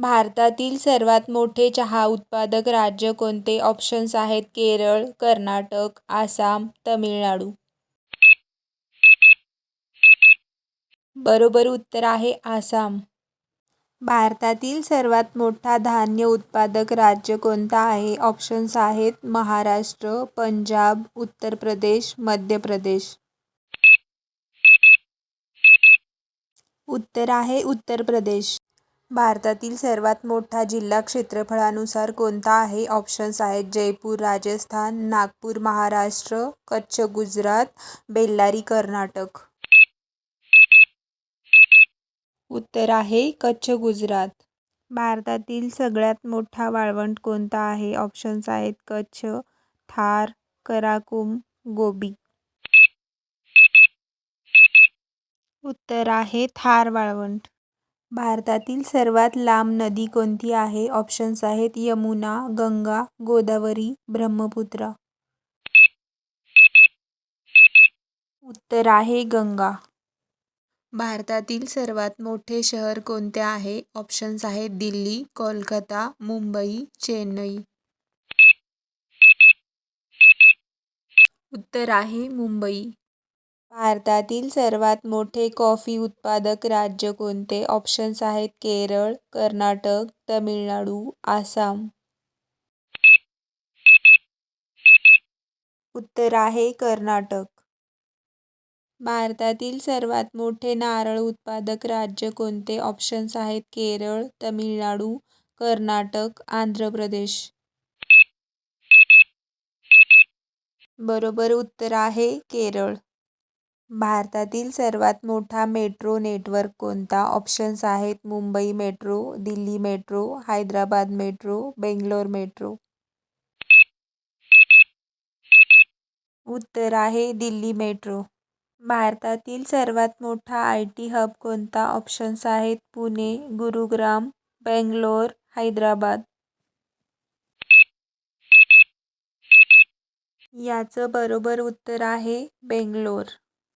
भारतातील सर्वात मोठे चहा उत्पादक राज्य कोणते? ऑप्शन्स आहेत केरळ कर्नाटक आसाम तमिळनाडू. बरोबर उत्तर आहे आसाम. भारतातील सर्वात मोठा धान्य उत्पादक राज्य कोणता आहे? ऑप्शन्स आहेत महाराष्ट्र पंजाब उत्तर प्रदेश मध्य प्रदेश. उत्तर आहे उत्तर प्रदेश. भारतातील सर्वात मोठा जिल्हा क्षेत्रफळानुसार कोणता आहे? ऑप्शन्स आहेत जयपूर राजस्थान नागपूर महाराष्ट्र कच्छ गुजरात बेल्लारी कर्नाटक. उत्तर आहे कच्छ गुजरात. भारतातील सगळ्यात मोठा वाळवंट कोणता आहे? ऑप्शन्स आहेत कच्छ थार कराकुम गोबी. उत्तर आहे थार वाळवंट. भारतातील सर्वात लांब नदी कोणती आहे? ऑप्शन्स आहेत यमुना गंगा गोदावरी ब्रह्मपुत्रा. उत्तर आहे गंगा. भारतातील सर्वात मोठे शहर कोणते आहे? ऑप्शन्स आहेत दिल्ली कोलकाता मुंबई चेन्नई. उत्तर आहे मुंबई. भारतातील सर्वात मोठे कॉफी उत्पादक राज्य कोणते? ऑप्शन्स आहेत केरळ कर्नाटक तमिळनाडू आसाम. उत्तर आहे कर्नाटक. भारतातील सर्वात मोठे नारळ उत्पादक राज्य कोणते? ऑप्शन्स आहेत केरळ तमिळनाडू कर्नाटक आंध्र प्रदेश. बरोबर उत्तर आहे केरळ. भारतातील सर्वात मोठा मेट्रो नेटवर्क कोणता? ऑप्शन्स आहेत Mumbai metro Delhi metro Hyderabad metro Bangalore metro. उत्तर आहे दिल्ली मेट्रो. भारतातील सर्वात मोठा आय टी हब कोणता? ऑप्शन्स आहेत पुणे गुरुग्राम बेंगलोर हैदराबाद. याचं बरोबर उत्तर आहे बेंगलोर.